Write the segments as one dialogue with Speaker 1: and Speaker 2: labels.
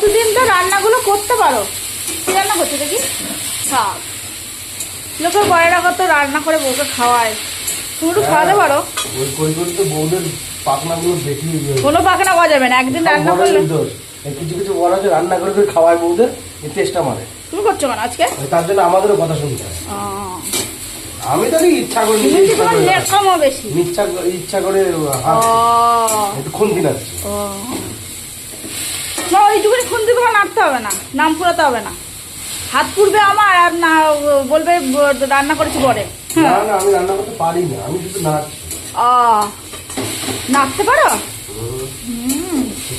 Speaker 1: প্রতিদিন তো রান্নাগুলো করতে পারো। কি রান্না করছ দেখি? শাক। লোকের বয়েরা কত রান্না করে বউকে খাওয়ায়। তুমি একটু খাওয়াতে পারো।
Speaker 2: ওই কই তো বউদের
Speaker 1: কোনো পাখানা পাওয়া যাবে না একদিন রান্না করলে।
Speaker 2: কিছু কিছু বড় আছে রান্না করে করে খাওয়ায় বউদের এই চেষ্টা মারে।
Speaker 1: তুমি করছ কেন আজকে?
Speaker 2: তার জন্য আমাদেরও কথা শুনতে হয়। আমি তো ইচ্ছা করে ইচ্ছা করে ইচ্ছা করে- ইচ্ছা করে
Speaker 1: ও
Speaker 2: হাত একটু খুন্তি নাচ্ছি
Speaker 1: ও না ওইটুকুনি খুন্তি তোমার নাড়তে হবে না নাম পুরাতে হবে না। হাত পুড়বে আমার আর না বলবে রান্না করেছি পরে।
Speaker 2: না না আমি রান্না করতে পারি না আমি শুধু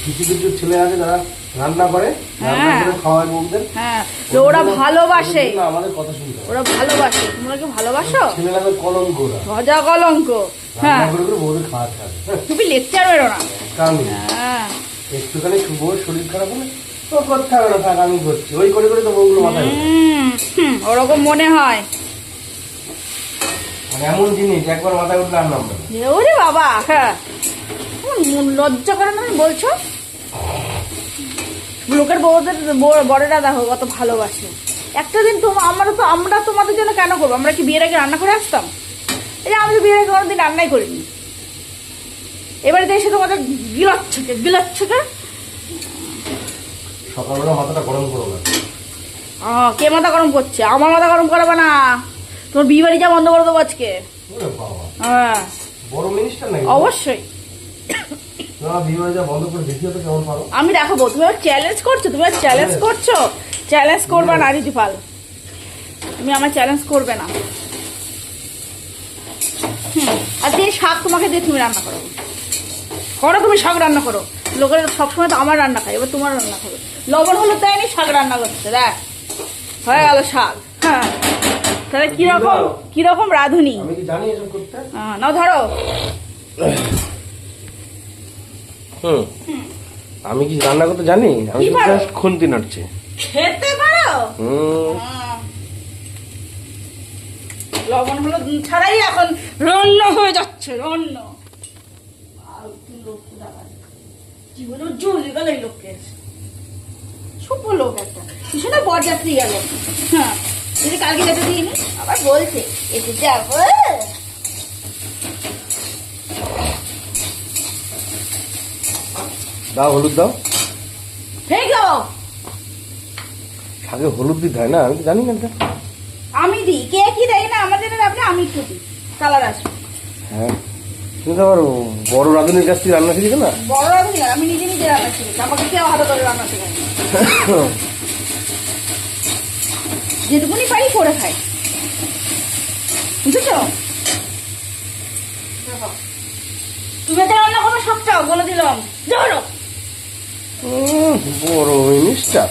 Speaker 2: কিছু কিছু ছেলে আছে যারা রান্না করে রান্না
Speaker 1: হ্যাঁ।
Speaker 2: করে খাওয়ায় বউদের।
Speaker 1: হ্যাঁ তো ওরা ভালোবাসে।
Speaker 2: আমাদের কথা শুনতে
Speaker 1: ওরা ভালোবাসে তোমরা কি ভালোবাসো?
Speaker 2: ছেলেরা তো কলঙ্ক ওরা
Speaker 1: ভজা কলঙ্ক হ্যাঁ।
Speaker 2: করে করে বউদের খাওয়াতে হবে। হ্যাঁ,
Speaker 1: তুমি লেকচার বেরো না। হ্যাঁ।
Speaker 2: একটুখানি বউর শরীর খারাপ হলে তো করতে হবে না থাক আমি করছি। ওই করে করে তো বউগুলো মাথায়
Speaker 1: ওরকম মনে হয়।
Speaker 2: মানে এমন জিনিস একবার মাথায় উঠলে আর নামবে
Speaker 1: ওরে বাবা হ্যাঁ। লজ্জা করে না বলছো? লোকের বউদের বউ- বড়েরা দেখো কত ভালোবাসে। একটা দিন তোমার আমরা তো আমরা তোমাদের জন্য কেন করব? আমরা কি বিয়ের আগে রান্না করে আসতাম? এই যে আমি তো বিয়ের আগে কোনোদিন রান্নাই করিনি। এবারে এসে তোমাদের গিলাচ্ছকে গিলাচ্ছকে?
Speaker 2: সকালবেলা মাথাটা গরম করো না।
Speaker 1: কে মাথা গরম করছে? আমার মাথা গরম করাবে না। তোমার বিয়ে বাড়ি যা বন্ধ করে দেবো আজকে। হ্যাঁ।
Speaker 2: বড় মিনিস্টার নাকি
Speaker 1: অবশ্যই। আমি দেখাবো তুমি চ্যালেঞ্জ করছ তুমি চ্যালেঞ্জ করছ? চ্যালেঞ্জ করবে না রিতি পাল। তুমি আমার চ্যালেঞ্জ করবে না। হুম, আর দিয়ে শাক তোমাকে দিয়ে তুমি রান্না করো। করো তুমি শাক রান্না করো। লোকের সবসময় তো আমার রান্না খায় এবার তোমার রান্না খাবে। লবণ হলো তাই নি শাক রান্না করছে দেখ। হয়ে গেল শাক। হ্যাঁ। তাহলে কীরকম কীরকম রাঁধুনি? নাও ধরো।
Speaker 2: হুম। আমি কি রান্না করতে জানি? আমি খুন্তি নাড়ছি।
Speaker 1: খেতে পারো? লবণ হলো ছাড়াই এখন রন্ন হয়ে যাচ্ছে রন্ন জীবনে জ্বলে গেল এই লোককে। লোক একটা। ভীষণ বরযাত্রী গেল। হ্যাঁ যদি কালকে যেতে দিইনি আবার বলছে এতে যাব
Speaker 2: দাও হলুদ দাও।
Speaker 1: হয়ে
Speaker 2: শাকে হলুদ দিতে হয় না আমি তো জানি না এটা।
Speaker 1: আমি দিই। কে কি দেয় না? আমাদের আপনি আমি একটু দিই। কালার আসবে।
Speaker 2: হ্যাঁ। তুমি তো আবার বড় রাঁধুনির কাছ থেকে রান্না শিখেছো না?
Speaker 1: বড় রাঁধুনি আমি নিজে নিজে রান্না শিখেছি। আমাকে কেউ হাতে করে রান্না শেখায় যেটুকুনি পারি করে খাই। বুঝেছ? তুমি তো রান্না করবে সব চাও বলে দিলাম। ধরো।
Speaker 2: বড় মিনিস্টার